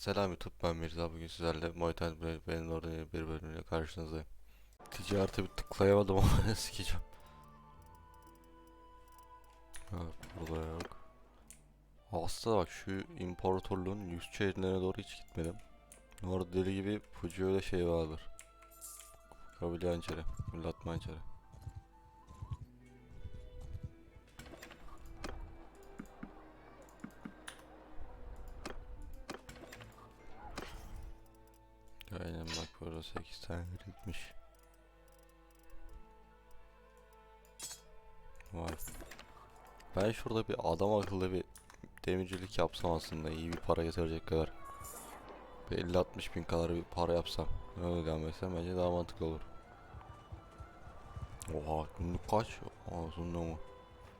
Selam YouTube ben Mirza bugün sizlerle Muay Thai benim orada bir bölümüyle karşınızdayım. Ticarete bir tıklayamadım ama sikeceğim. Ha, burada yok. Aslında bak şu imparatorluğun yüz şehirlerine doğru hiç gitmedim. Orada deli gibi Fujio'da şey vardır. Kabile hançeri, millatma hançeri. Burada 8 tane gitmiş. Vay. Ben şurada bir adam akıllı bir demircilik yapsam aslında iyi bir para getirecek kadar. Bir 50-60 bin kadar bir para yapsam. Öyle devam etsem bence daha mantıklı olur. Oha günlük kaç? Ağzında mı?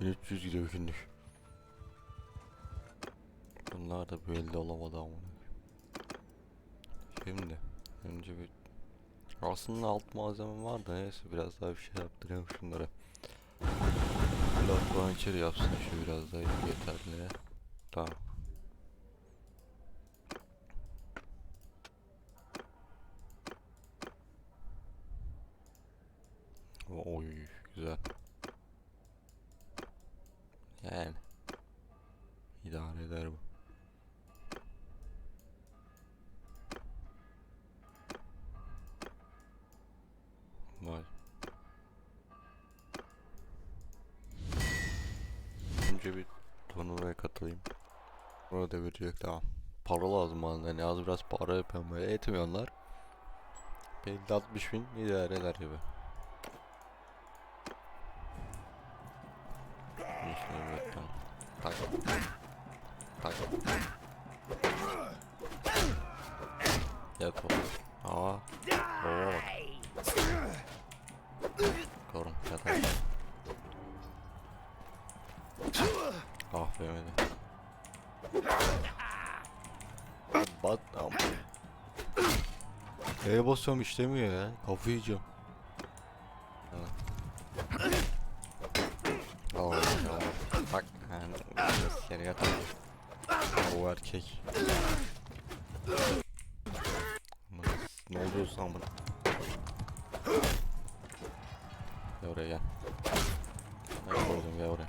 1300 gidiyor günlük. Bunlar da böyle olamadı ama. Şimdi önce bir aslında alt malzemem var da neyse biraz daha bir şey yaptırıyorum şunlara. Falan içeri yapsın şu biraz daha yeterli. Tamam. Oy güzel. Yani idare eder bu. Önce bir turnuvaya katılayım. Orada verecek tamam. Para lazım bana yani az biraz para yapıyorum böyle etmiyorlar. Belli 60 bin idare eder gibi. Evet tamam. Tak. Tak. Yat oğlum. E'ye basıyorum işlemiyor ya. Kafayı yiyeceğim. Allah. Bak yani geri yat. O erkek. Ne oluyorsa amına. Gel oraya gel. Gel oraya.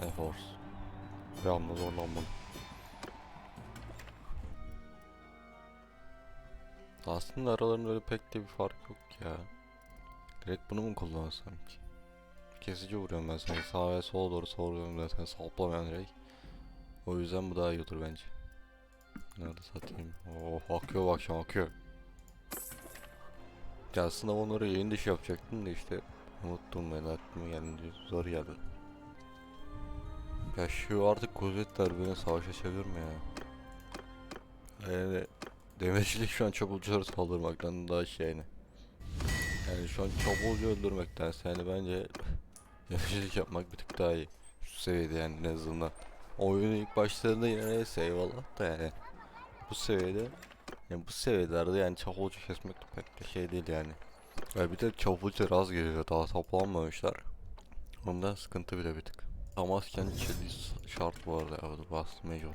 Evors. Devamlı zorlanmadım. Aslında aralarında öyle pek de bir fark yok ya. Direkt bunu mu kullansam ki? Kesici vuruyorum ben seni sağa ve sola doğru savuruyorum zaten saplamayan direkt. O yüzden bu daha iyi olur bence. Nerede satayım? Oh akıyor bu akşam akıyor. Ya aslında onları yayın dışı yapacaktım da işte unuttum ben aklıma geldi zor geldi. Ya şu artık kuvvetler beni savaşa çevirme ya. Yani demircilik şu an çapulcuları saldırmaktan daha şeyini. Yani şu an çapulcu öldürmekten yani bence demircilik yapmak bir tık daha iyi. Şu seviyede yani en azından. Oyunun ilk başlarında yine neyse eyvallah da yani. Bu seviyede yani bu seviyelerde yani çapulcu kesmek de pek de şey değil yani. Ya bir de çapulcu az geliyor daha toplanmamışlar. Ondan sıkıntı bile bir tık. Tamasken çeliği şart bu arada ya bu bastı mecbur.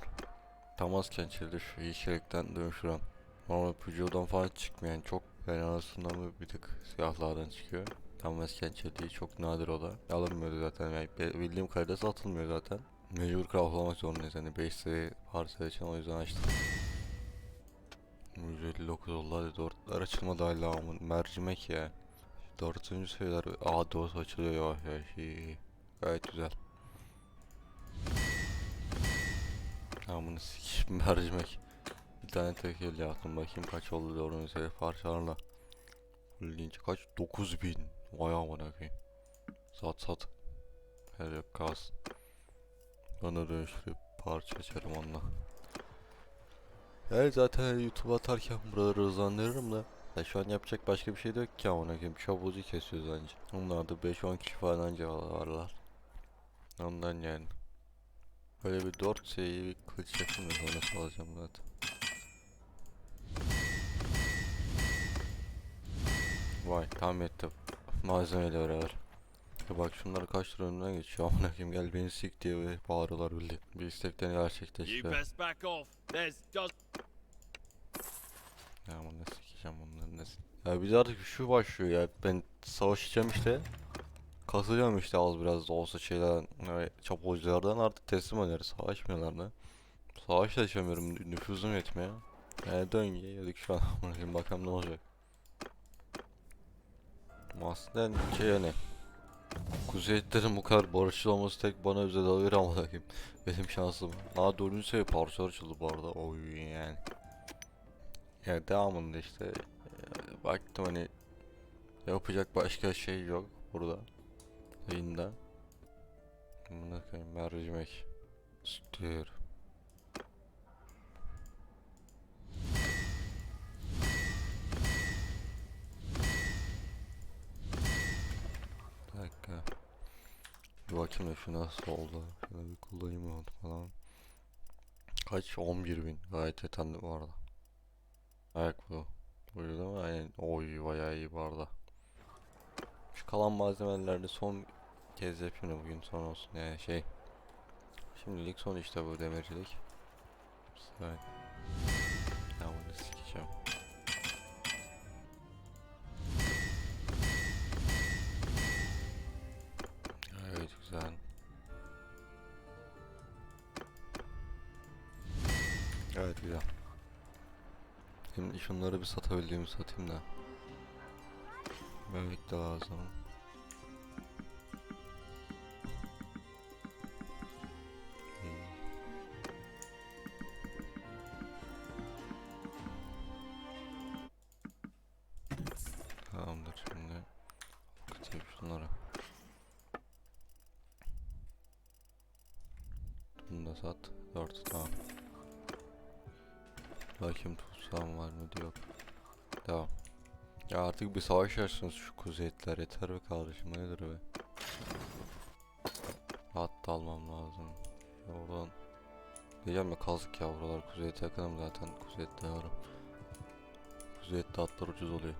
Tamasken çeliği şu yeşillikten dönüşüren. Normal Peugeot'dan falan çıkmayan yani çok yani arasından bir tık siyahlardan çıkıyor. Tamasken çeliği çok nadir o da. Alınmıyordu zaten yani bildiğim kadarıyla satılmıyor zaten. Mecbur craftlamak zorundayız hani 5 seviye parça için o yüzden açtım. 159 oldu hadi 4'ler açılmadı hala ama mercimek ya. 4. seviyeler A 4 açılıyor yavaş yavaş iyi. Gayet güzel. Amını sikeyim mercimek. Bir tane tek el yaptım bakayım kaç oldu doğru seviye parçalarla. Linç kaç? 9000. Vay amına koyayım. Sat sat. Her yok kalsın. Bana dönüştürüp parça açarım onunla. Yani zaten YouTube atarken buraları hızlandırırım da. Ya şu an yapacak başka bir şey de yok ki amına koyayım. Çabucu kesiyoruz anca. Onlar da 5-10 kişi falan anca varlar. Ondan yani. Böyle bir 4 şeyi bir kılıç yapayım da sonra salacağım zaten. Vay tam ettim. Malzemeyle beraber. Ya bak şunlar kaç lira önünden geçiyor amına koyayım gel beni sik diye bağırıyorlar bildi. Bir istekten gerçekleşti. Ya bunu sikeceğim bunların nesin. Ya biz artık şu başlıyor ya ben savaşacağım işte. Kasacağım işte az biraz da olsa şeylerden yani çapulculardan artık teslim ederiz savaşmıyorlar da. Savaş da açamıyorum nü- nüfuzum yetmiyor. Yani döngüye yedik şu an amına koyayım bakalım ne olacak. Aslında yani şey yani Kuzeyitlerin bu kadar barışçıl olması tek bana özel alır ama koyayım. Benim şansım. Aa dördüncü seviye parça açıldı bu arada. Oy yani. Ya devamında işte e, baktım hani yapacak başka şey yok burada. Yayında. Buna koyayım mercimek. Sütür. Bir dakika. Bir bakayım da nasıl oldu. Şöyle bir kullanayım onu falan. Kaç? 11 bin. Gayet yeterli bu arada. Ayak bu. Buyurdu ama aynen. Oy bayağı iyi bu arada. Şu kalan malzemelerle son kez yapayım da bugün son olsun yani şey. Şimdilik son işte bu demircilik. Güzel. Ya bunu sikeceğim. Evet güzel. Evet güzel. Şimdi şunları bir satabildiğimi satayım da. Bebek de lazım. Da sat. 4 tamam. Bakayım tutsam var mı yok. Devam. Ya artık bir savaş açsınız şu kuzeyitler yeter be kardeşim nedir be. Hatta almam lazım. Oradan Diyeceğim ya kazık ya buralar kuzeyite yakınım zaten kuzeyette varım. Kuzeyette atlar ucuz oluyor.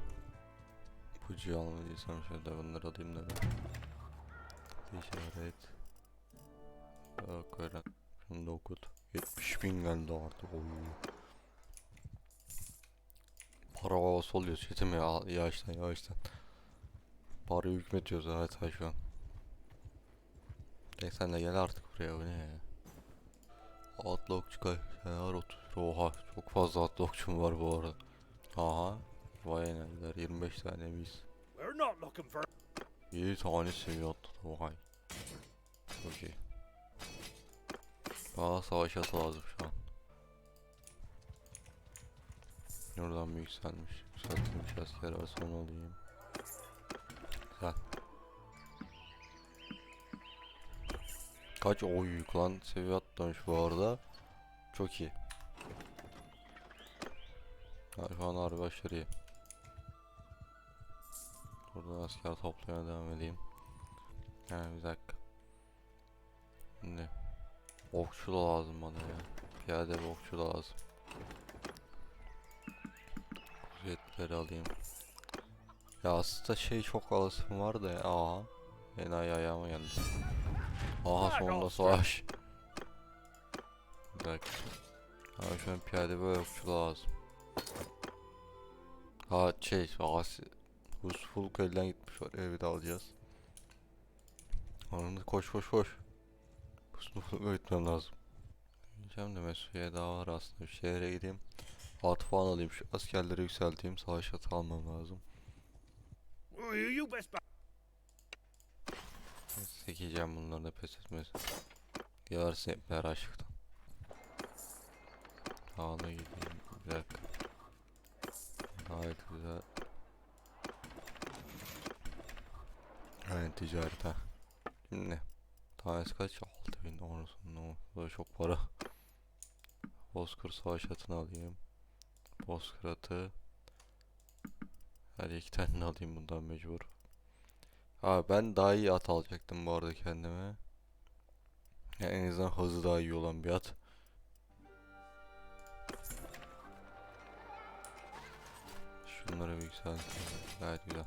Pucuyu almadıysam şöyle bunları alayım da ben. İşaret. Yok öyle. Şunu da okut. 70 bin geldi artık. Oy. Para havası oluyor çetim ya yavaştan yavaştan. Para hükmetiyoruz zaten şu an. Sen de gel artık buraya bu ne ya. Atlı okçu kay. Kenar 30. Oha çok fazla atlı okçum var bu arada. Aha. Vay enayiler 25 tane biz. we're not looking for 7 tane seviye atladı vay. Daha savaş atı lazım şu an. Oradan bir yükselmiş. Yükseltilmiş asker var sonra alayım. Güzel. Kaç oy lan seviye atlamış bu arada. Çok iyi. Şu an harbi aşırı iyi. Buradan asker toplamaya devam edeyim. Yani bir dakika. Şimdi okçu da lazım bana ya. Piyade bir okçu da lazım. Kuvvetleri alayım. Ya aslında şey çok alasım var da ya. Aha. Enayi ayağıma geldi. Aha sonunda savaş. Bir dakika. Abi şu an piyade böyle okçu da lazım. Ha şey asi Husfulk elden gitmiş var evi de alacağız. Anında koş koş koş. Husfulk'a gitmem lazım. Diyeceğim de Mesu'ya daha var aslında şehre gideyim. At falan alayım şu askerleri yükselteyim savaş atı almam lazım. Sekeceğim bunları da pes etmez. Gebersin hepler aşıktan. Ağla gideyim bir dakika. Gayet güzel. Aynen ticaret ha. Şimdi tanesi kaç? 6000 orasının o da çok para. Bozkır savaş atını alayım. Bozkır atı. Hadi iki tane alayım bundan mecbur. Aa ben daha iyi at alacaktım bu arada kendime. Ya en azından hızı daha iyi olan bir at. Şunları bir yükseltelim. Gayet güzel.